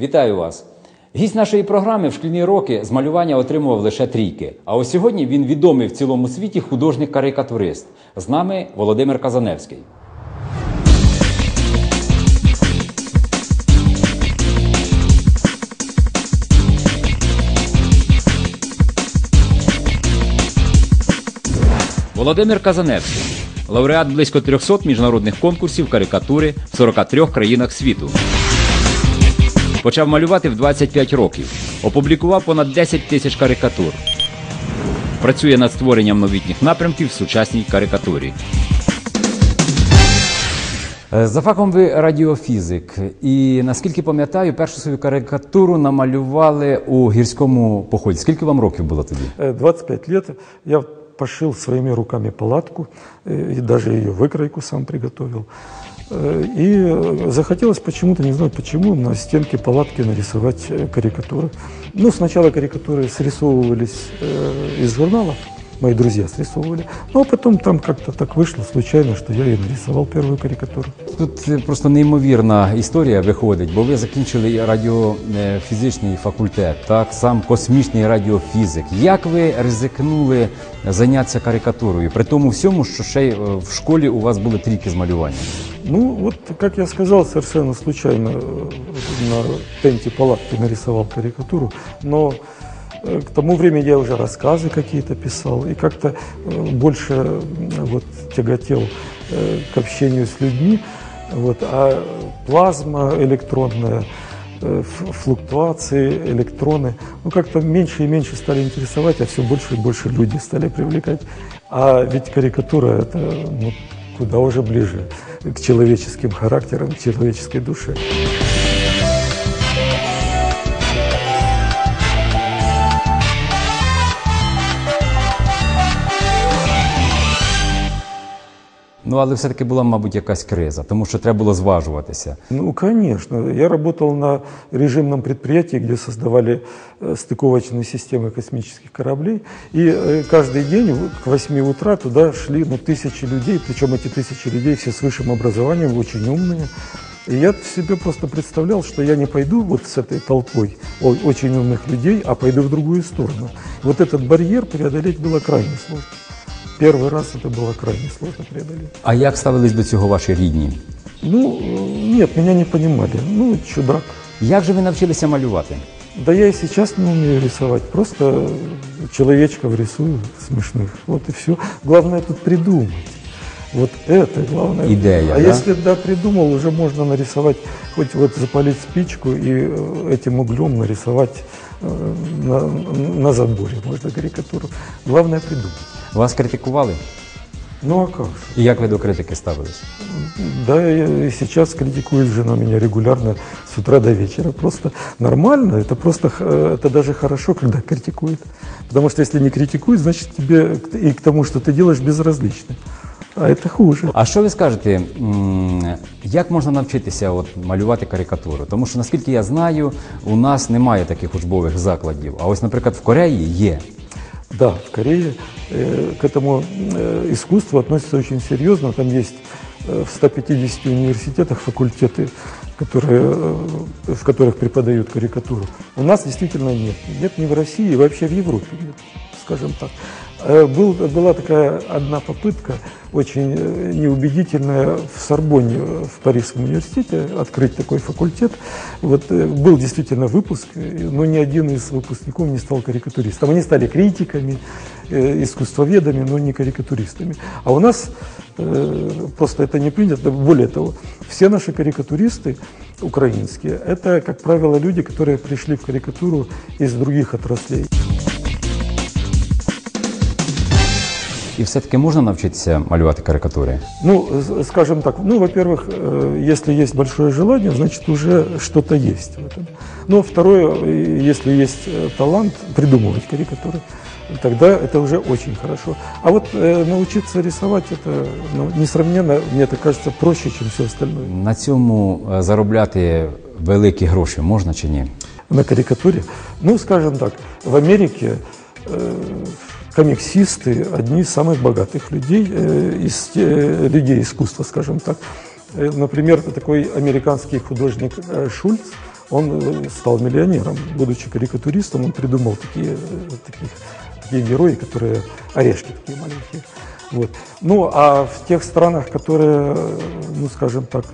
Вітаю вас! Гість нашої програми в шкільні роки з малювання отримував лише трійки. А ось сьогодні він відомий в цілому світі художник-карикатурист. З нами Володимир Казаневський. Володимир Казаневський, лауреат близько 300 міжнародних конкурсів карикатури в 43 країнах світу. Почав малювати в 25 років. Опублікував понад 10 тисяч карикатур. Працює над створенням новітніх напрямків в сучасній карикатурі. Е, За фахом ви радіофізик. І наскільки пам'ятаю, першу свою карикатуру намалювали у гірському поході. Скільки вам років було тоді? Э, 25 лет я пошил своими руками палатку э, и даже ее выкройку сам приготовил. Э, И э, захотелось почему-то, не знаю почему, на стенке палатки нарисовать э, карикатуры. Ну, сначала карикатуры срисовывались э, из журнала, мои друзья срисовывали, ну, а потом там как-то так вышло случайно, что я и нарисовал первую карикатуру. Тут е, просто неймовірна історія виходить, бо ви закінчили і радіофізичний факультет, так сам космічний радіофізик. Як ви ризикнули зайнятися карикатурою? При тому всьому, що ще й е, в школі у вас були трійки з малювання. Ну, вот, как я сказал, совершенно случайно э, на тенте палатки нарисовал карикатуру, но э, к тому времени я уже рассказы какие-то писал и как-то э, больше вот, тяготел к общению с людьми. Вот, а плазма электронная, флуктуации, электроны, ну как-то меньше и меньше стали интересовать, а все больше и больше люди стали привлекать. А ведь карикатура это ну, куда уже ближе к человеческим характерам, к человеческой душе. Ну але все-таки була, мабуть, якась криза, тому що треба було зважуватися. Ну, конечно. Я работал на режимном предприятии, где создавали э, стыковочные системы космических кораблей. И э, каждый день к 8 утра туда шли ну, тысячи людей, причем эти тысячи людей все с высшим образованием, очень умные. И я себе просто представлял, что я не пойду вот с этой толпой очень умных людей, а пойду в другую сторону. Вот этот барьер преодолеть было крайне сложно. Первый раз это было крайне сложно преодолеть. А як ставились до цього ваші рідні? Ну, э, нет, меня не понимали. Ну, чудак. Як же ви навчилися малювати? Да я и сейчас не умею рисовать. Просто человечков рисую смешных. Вот и все. Главное тут придумать. Вот это главное. Идея, А да? если да, придумал, уже можно нарисовать, хоть вот запалить спичку и э, этим углем нарисовать э, на, на заборе, можно карикатуру. Главное придумать. Вас критикували? Ну а как же? І як ви до критики ставились? Да, и сейчас критикует жена меня регулярно с утра до вечера. Просто нормально, это просто, х- э, это даже хорошо, когда критикует. Потому что если не критикует, значит тебе к- и к тому, что ты делаешь, безразлично. А это хуже. А що ви скажете, м, як можна навчитися от, малювати карикатуру? Тому що, наскільки я знаю, у нас немає таких учбових закладів. А ось, наприклад, в Кореї є. Да, в Корее э, к этому э, искусству относятся очень серьезно. Там есть э, в 150 университетах факультеты, которые, э, в которых преподают карикатуру. У нас действительно нет. Нет ни в России, вообще в Европе нет, скажем так. Э, Был, была такая одна попытка, очень э, неубедительная, в Сорбонне, э, в Парижском университете, открыть такой факультет. Вот был действительно выпуск, но ни один из выпускников не стал карикатуристом. Они стали критиками, искусствоведами, но не карикатуристами. А у нас просто это не принято. Более того, все наши карикатуристы украинские, это, как правило, люди, которые пришли в карикатуру из других отраслей. І все-таки можна навчитися малювати карикатури? Ну, с- скажем так, ну, во-первых, э, если есть большое желание, значит, уже что-то есть в этом. Но второе, э, если есть э, талант придумывать карикатуры, тогда это уже очень хорошо. А вот э, научиться рисовать, это ну, несравненно, мне это кажется, проще, чем все остальное. На цьому е, заробляти великі гроші можна чи ні? на карикатуре. Ну, скажем так, в Америке э, комиксисты одни из самых богатых людей, э, из э, людей искусства, скажем так. Э, Например, такой американский художник э, Шульц, Он э, стал миллионером. Будучи карикатуристом, он придумал такие, таких, такие герои, которые орешки такие маленькие. Вот. Ну, а в тех странах, которые, ну, скажем так,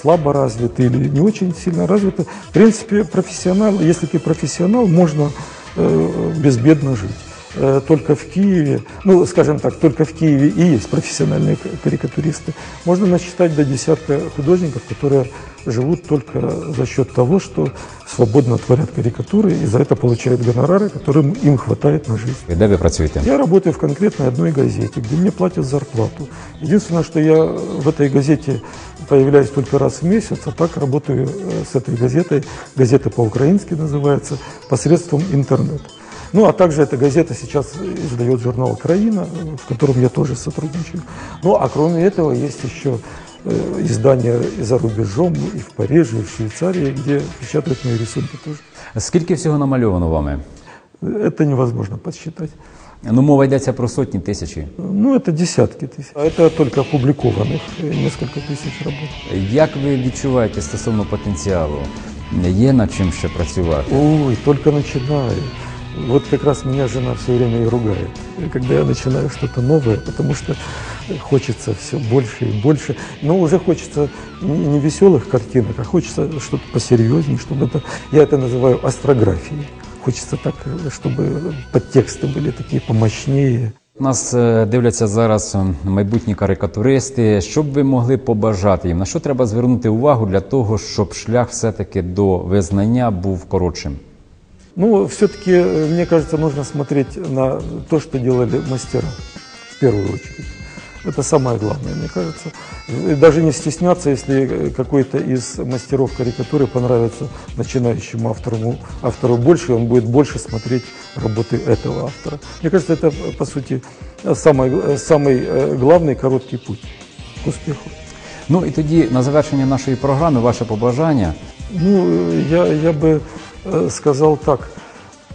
слабо развиты или не очень сильно развиты, в принципе, профессионал, если ты профессионал, можно э, безбедно жить. Э, только в Киеве, ну, скажем так, только в Киеве и есть профессиональные карикатуристы. Можно насчитать до десятка художников, которые живут только за счет того, что свободно творят карикатуры и за это получают гонорары, которым им хватает на жизнь. Де ви працюєте? Я работаю в конкретной одной газете, где мне платят зарплату. Единственное, что я в этой газете появляюсь только раз в месяц, а так работаю э, с этой газетой, газета по-украински называется, посредством интернета. Ну, а также эта газета сейчас издает журнал «Краина», в котором я тоже сотрудничаю. Ну, а кроме этого есть еще э, издания и за рубежом, и в Париже, и в Швейцарии, где печатают мои рисунки тоже. Скільки всього намальовано вами? Это невозможно подсчитать. Ну, мова йдеться про сотні тисячі. Ну, это десятки тысяч. А это только опубликованных э, несколько тысяч работ. Як ви відчуваєте стосовно потенціалу? Є над чим ще працювати? Ой, только начинаю. Вот как раз меня жена все время и ругает, когда я начинаю что-то новое, потому что хочется все больше и больше. Но уже хочется не веселых картинок, а хочется что-то посерьезнее, чтобы это, я это называю астрографией. Хочется так, чтобы подтексты были такие помощнее. Нас е, дивляться зараз е, майбутні карикатуристи. Що б ви могли побажати їм? На що треба звернути увагу для того, щоб шлях все-таки до визнання був коротшим? Ну, все-таки, мне кажется, нужно смотреть на то, что делали мастера, в первую очередь. Это самое главное, мне кажется. И даже не стесняться, если какой-то из мастеров карикатуры понравится начинающему автору, автору больше, он будет больше смотреть работы этого автора. Мне кажется, это, по сути, самый, самый э, главный короткий путь к успеху. Ну і тоді на завершення нашої програми ваше побажання. Ну, я, я бы э, сказал так.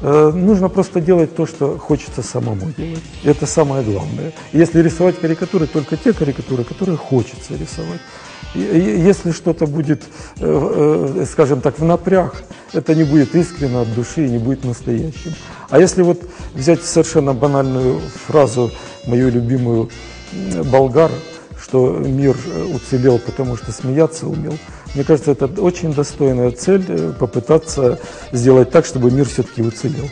Э, Нужно просто делать то, что хочется самому делать. Это самое главное. Если рисовать карикатуры, только те карикатуры, которые хочется рисовать. Если что-то будет, э, э, скажем так, в напряг, это не будет искренно от души и не будет настоящим. А если вот взять совершенно банальную фразу, мою любимую болгар, что мир э, уцелел, потому что смеяться умел. Мне кажется, это очень достойная цель э, попытаться сделать так, чтобы мир все-таки уцелел.